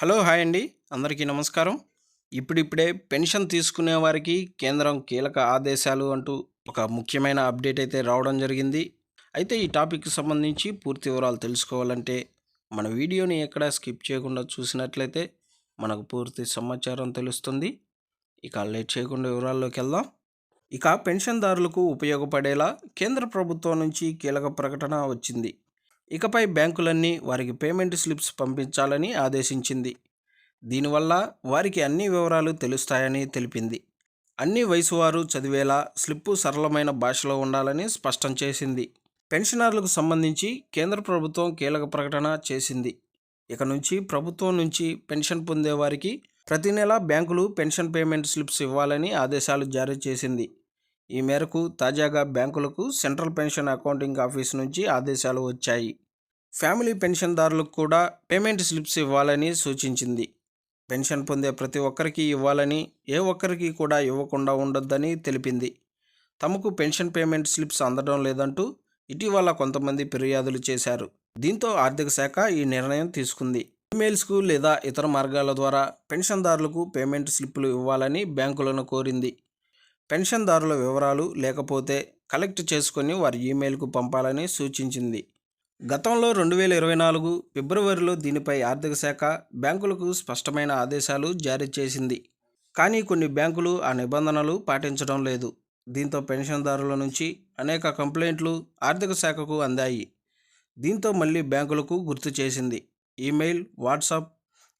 Hello hi అండి. అందరికీ నమస్కారం. ఇప్పుడిప్పుడే పెన్షన్ తీసుకునే వారికి కేంద్రం కీలక ఆదేశాలు అంటూ ఒక ముఖ్యమైన అప్డేట్ అయితే రావడం జరిగింది. అయితే ఈ టాపిక్కి సంబంధించి పూర్తి వివరాలు తెలుసుకోవాలంటే మన వీడియోని ఎక్కడ స్కిప్ చేయకుండా చూసినట్లయితే మనకు పూర్తి సమాచారం తెలుస్తుంది. ఇక లేట్ చేయకుండా వివరాల్లోకి వెళ్దాం. ఇక పెన్షన్దారులకు ఉపయోగపడేలా కేంద్ర ప్రభుత్వం నుంచి కీలక ప్రకటన వచ్చింది. ఇకపై బ్యాంకులన్నీ వారికి పేమెంట్ స్లిప్స్ పంపించాలని ఆదేశించింది. దీనివల్ల వారికి అన్ని వివరాలు తెలుస్తాయని తెలిపింది. అన్ని వయసు వారు చదివేలా స్లిప్పు సరళమైన భాషలో ఉండాలని స్పష్టం చేసింది. పెన్షనర్లకు సంబంధించి కేంద్ర ప్రభుత్వం కీలక ప్రకటన చేసింది. ఇక నుంచి ప్రభుత్వం నుంచి పెన్షన్ పొందేవారికి ప్రతి నెల బ్యాంకులు పెన్షన్ పేమెంట్ స్లిప్స్ ఇవ్వాలని ఆదేశాలు జారీ చేసింది. ఈ మేరకు తాజాగా బ్యాంకులకు సెంట్రల్ పెన్షన్ అకౌంటింగ్ ఆఫీస్ నుంచి ఆదేశాలు వచ్చాయి. ఫ్యామిలీ పెన్షన్దారులకు కూడా పేమెంట్ స్లిప్స్ ఇవ్వాలని సూచించింది. పెన్షన్ పొందే ప్రతి ఒక్కరికి ఇవ్వాలని ఏ ఒక్కరికి కూడా ఇవ్వకుండా ఉండొద్దని తెలిపింది. తమకు పెన్షన్ పేమెంట్ స్లిప్స్ అందడం లేదంటూ ఇటీవల కొంతమంది ఫిర్యాదులు చేశారు. దీంతో ఆర్థిక శాఖ ఈ నిర్ణయం తీసుకుంది. ఈమెయిల్స్కు లేదా ఇతర మార్గాల ద్వారా పెన్షన్దారులకు పేమెంట్ స్లిప్పులు ఇవ్వాలని బ్యాంకులను కోరింది. పెన్షన్దారుల వివరాలు లేకపోతే కలెక్ట్ చేసుకొని వారి ఈమెయిల్కు పంపాలని సూచించింది. గతంలో రెండు వేల ఇరవై నాలుగు ఫిబ్రవరిలో దీనిపై ఆర్థిక శాఖ బ్యాంకులకు స్పష్టమైన ఆదేశాలు జారీ చేసింది. కానీ కొన్ని బ్యాంకులు ఆ నిబంధనలు పాటించడం లేదు. దీంతో పెన్షన్దారుల నుంచి అనేక కంప్లైంట్లు ఆర్థిక శాఖకు అందాయి. దీంతో మళ్ళీ బ్యాంకులకు గుర్తు చేసింది. ఈమెయిల్ వాట్సాప్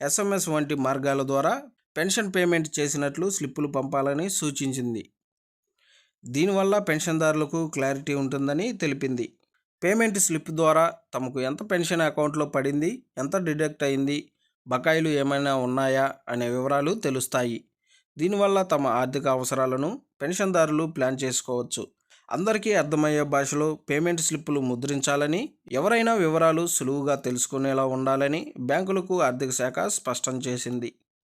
ఎస్ఎంఎస్ వంటి మార్గాల ద్వారా పెన్షన్ పేమెంట్ చేసినట్లు స్లిప్పులు పంపాలని సూచించింది. దీనివల్ల పెన్షన్దారులకు క్లారిటీ ఉంటుందని తెలిపింది. పేమెంట్ స్లిప్ ద్వారా తమకు ఎంత పెన్షన్ అకౌంట్లో పడింది ఎంత డిడక్ట్ అయింది బకాయిలు ఏమైనా ఉన్నాయా అనే వివరాలు తెలుస్తాయి. దీనివల్ల తమ ఆర్థిక అవసరాలను పెన్షన్దారులు ప్లాన్ చేసుకోవచ్చు. అందరికీ అర్థమయ్యే భాషలో పేమెంట్ స్లిప్పులు ముద్రించాలని ఎవరైనా వివరాలు సులువుగా తెలుసుకునేలా ఉండాలని బ్యాంకులకు ఆర్థిక శాఖ స్పష్టం చేసింది.